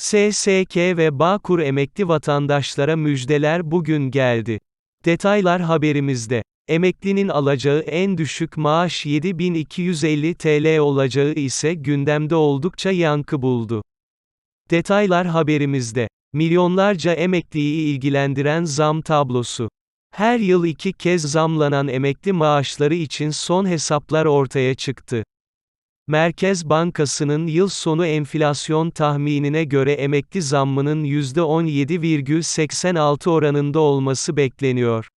SSK ve Bağkur emekli vatandaşlara müjdeler bugün geldi. Detaylar haberimizde. Emeklinin alacağı en düşük maaş 7250 TL olacağı ise gündemde oldukça yankı buldu. Detaylar haberimizde. Milyonlarca emekliyi ilgilendiren zam tablosu. Her yıl iki kez zamlanan emekli maaşları için son hesaplar ortaya çıktı. Merkez Bankası'nın yıl sonu enflasyon tahminine göre emekli zammının %17,86 oranında olması bekleniyor.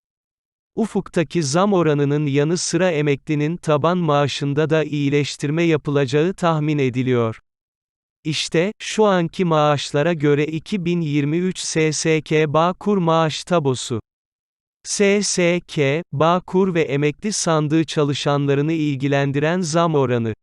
Ufuktaki zam oranının yanı sıra emeklinin taban maaşında da iyileştirme yapılacağı tahmin ediliyor. İşte, şu anki maaşlara göre 2023 SSK Bağkur maaş tabosu. SSK, Bağkur ve emekli sandığı çalışanlarını ilgilendiren zam oranı.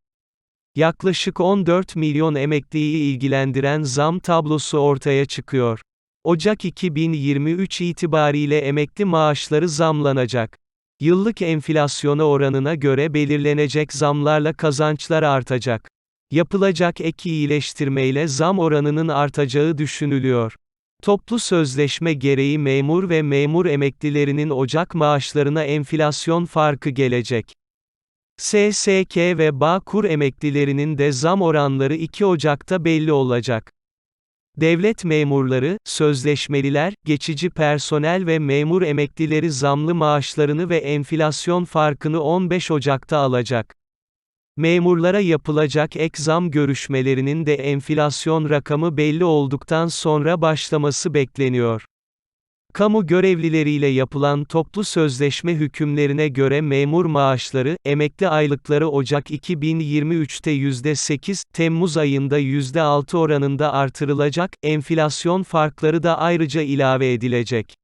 Yaklaşık 14 milyon emekliyi ilgilendiren zam tablosu ortaya çıkıyor. Ocak 2023 itibariyle emekli maaşları zamlanacak. Yıllık enflasyona oranına göre belirlenecek zamlarla kazançlar artacak. Yapılacak ek iyileştirmeyle zam oranının artacağı düşünülüyor. Toplu sözleşme gereği memur ve memur emeklilerinin Ocak maaşlarına enflasyon farkı gelecek. SSK ve Bağkur emeklilerinin de zam oranları 2 Ocak'ta belli olacak. Devlet memurları, sözleşmeliler, geçici personel ve memur emeklileri zamlı maaşlarını ve enflasyon farkını 15 Ocak'ta alacak. Memurlara yapılacak ek zam görüşmelerinin de enflasyon rakamı belli olduktan sonra başlaması bekleniyor. Kamu görevlileriyle yapılan toplu sözleşme hükümlerine göre memur maaşları, emekli aylıkları Ocak 2023'te %8, Temmuz ayında %6 oranında artırılacak, enflasyon farkları da ayrıca ilave edilecek.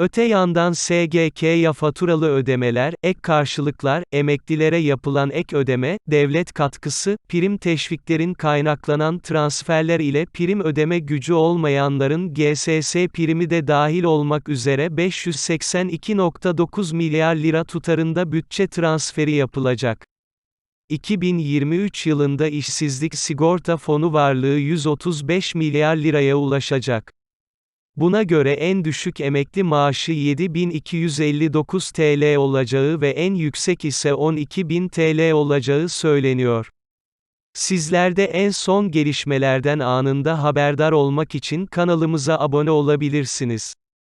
Öte yandan SGK'ya faturalı ödemeler, ek karşılıklar, emeklilere yapılan ek ödeme, devlet katkısı, prim teşviklerin kaynaklanan transferler ile prim ödeme gücü olmayanların GSS primi de dahil olmak üzere 582.9 milyar lira tutarında bütçe transferi yapılacak. 2023 yılında işsizlik sigorta fonu varlığı 135 milyar liraya ulaşacak. Buna göre en düşük emekli maaşı 7259 TL olacağı ve en yüksek ise 12000 TL olacağı söyleniyor. Sizler de en son gelişmelerden anında haberdar olmak için kanalımıza abone olabilirsiniz.